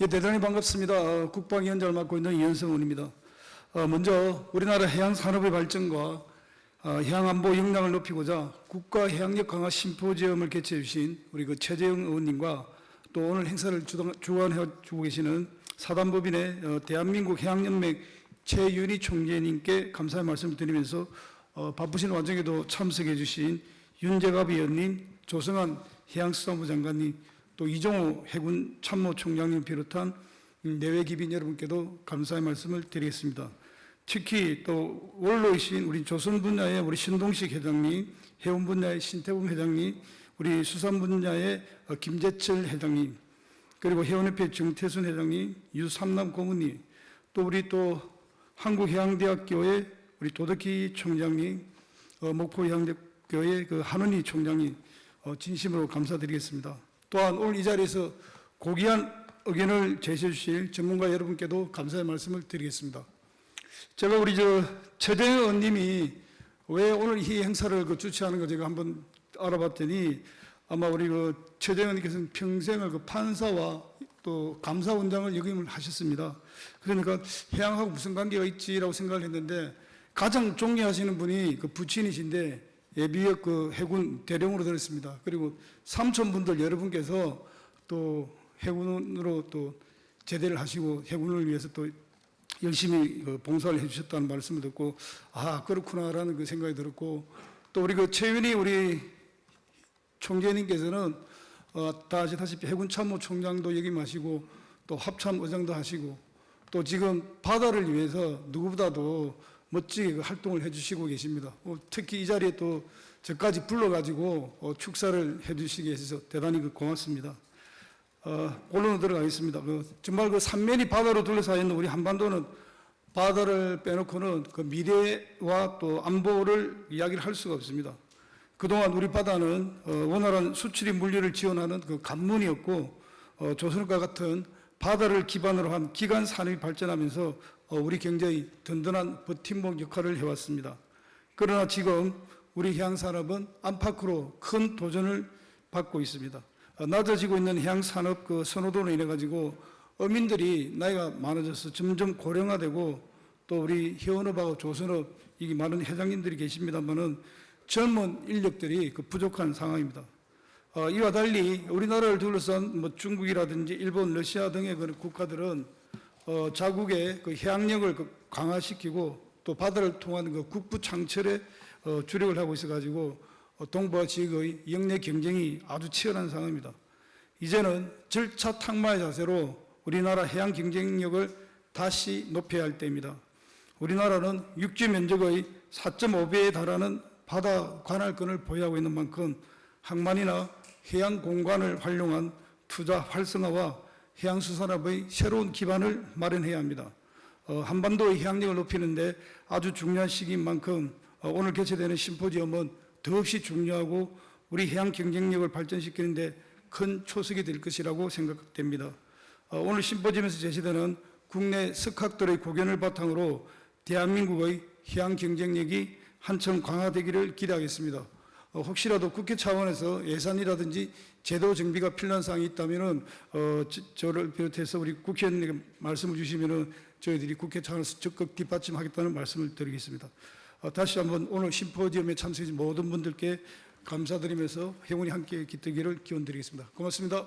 예, 대단히 반갑습니다. 어, 국방위원장을 맡고 있는 이현성 의원입니다. 어, 먼저 우리나라 해양 산업의 발전과 어, 해양 안보 역량을 높이고자 국가 해양력 강화 심포지엄을 개최해 주신 우리 그 최재형 의원님과 또 오늘 행사를 주관- 주관해 주고 계시는 사단법인의 어, 대한민국 해양연맹 최윤희 총재님께 감사의 말씀을 드리면서 어, 바쁘신 와중에도 참석해 주신 윤재갑 의원님, 조성한 해양수산부 장관님, 또 이종호 해군 참모총장님 비롯한 내외 기빈 여러분께도 감사의 말씀을 드리겠습니다. 특히 또 원로이신 우리 조선 분야의 우리 신동식 회장님, 해운 분야의 신태범 회장님, 우리 수산 분야의 어, 김재철 회장님, 그리고 해운협회 정태순 회장님, 유삼남 고문님, 또 우리 또 한국해양대학교의 우리 도덕기 총장님, 어, 목포해양대학교의 그 한원희 총장님, 어, 진심으로 감사드리겠습니다. 또한 오늘 이 자리에서 고귀한 의견을 제시해 주실 전문가 여러분께도 감사의 말씀을 드리겠습니다. 제가 우리 저 최재현 의원님이 왜 오늘 이 행사를 그 주최하는 거 제가 한번 알아봤더니 아마 우리 그 최재현 의원님께서는 평생을 그 판사와 또 감사원장을 역임을 하셨습니다. 그러니까 해양하고 무슨 관계가 있지라고 생각을 했는데 가장 존경하시는 분이 그 부친이신데 예비역 그 해군 대령으로 들었습니다. 그리고 삼촌 분들 여러분께서 또 해군으로 또 제대를 하시고 해군을 위해서 또 열심히 그 봉사를 해주셨다는 말씀을 듣고 아 그렇구나라는 그 생각이 들었고 또 우리 그 최윤희 우리 총재님께서는 어, 다 아시다시피 해군 참모총장도 역임하시고 또 합참 의장도 하시고 또 지금 바다를 위해서 누구보다도 멋지게 그 활동을 해주시고 계십니다. 어, 특히 이 자리에 또 저까지 불러가지고 어, 축사를 해주시게 해서 대단히 그 고맙습니다. 어, 본론으로 들어가겠습니다. 그 정말 그 삼면이 바다로 둘러싸여 있는 우리 한반도는 바다를 빼놓고는 그 미래와 또 안보를 이야기를 할 수가 없습니다. 그동안 우리 바다는 어, 원활한 수출입 물류를 지원하는 그 관문이었고 어, 조선과 같은 바다를 기반으로 한 기간 산업이 발전하면서 어, 우리 경제의 든든한 버팀목 역할을 해왔습니다. 그러나 지금 우리 해양 산업은 안팎으로 큰 도전을 받고 있습니다. 어, 낮아지고 있는 해양 산업 그 선호도로 인해 가지고 어민들이 나이가 많아져서 점점 고령화되고 또 우리 해운업하고 조선업 이게 많은 회장님들이 계십니다만은 젊은 인력들이 그 부족한 상황입니다. 어, 이와 달리 우리나라를 둘러싼 뭐 중국이라든지 일본, 러시아 등의 그 국가들은 어, 자국의 그 해양력을 그 강화시키고 또 바다를 통한 그 국부 창출에 어, 주력을 하고 있어가지고 어, 동북아 지역의 영내 경쟁이 아주 치열한 상황입니다. 이제는 절차 탁마의 자세로 우리나라 해양 경쟁력을 다시 높여야 할 때입니다. 우리나라는 육지 면적의 4.5배에 달하는 바다 관할권을 보유하고 있는 만큼 항만이나 해양 공간을 활용한 투자 활성화와 해양수산업의 새로운 기반을 마련해야 합니다. 어, 한반도의 해양력을 높이는데 아주 중요한 시기인 만큼 어, 오늘 개최되는 심포지엄은 더없이 중요하고 우리 해양 경쟁력을 발전시키는데 큰 초석이 될 것이라고 생각됩니다. 어, 오늘 심포지엄에서 제시되는 국내 석학들의 고견을 바탕으로 대한민국의 해양 경쟁력이 한층 강화되기를 기대하겠습니다. 어, 혹시라도 국회 차원에서 예산이라든지 제도 정비가 필요한 사항이 있다면은 어, 저, 저를 비롯해서 우리 국회의원님께 말씀을 주시면은 저희들이 국회 차원에서 적극 뒷받침하겠다는 말씀을 드리겠습니다. 어, 다시 한번 오늘 심포지엄에 참석해 주신 모든 분들께 감사드리면서 행운이 함께 깃들기를 기원드리겠습니다. 고맙습니다.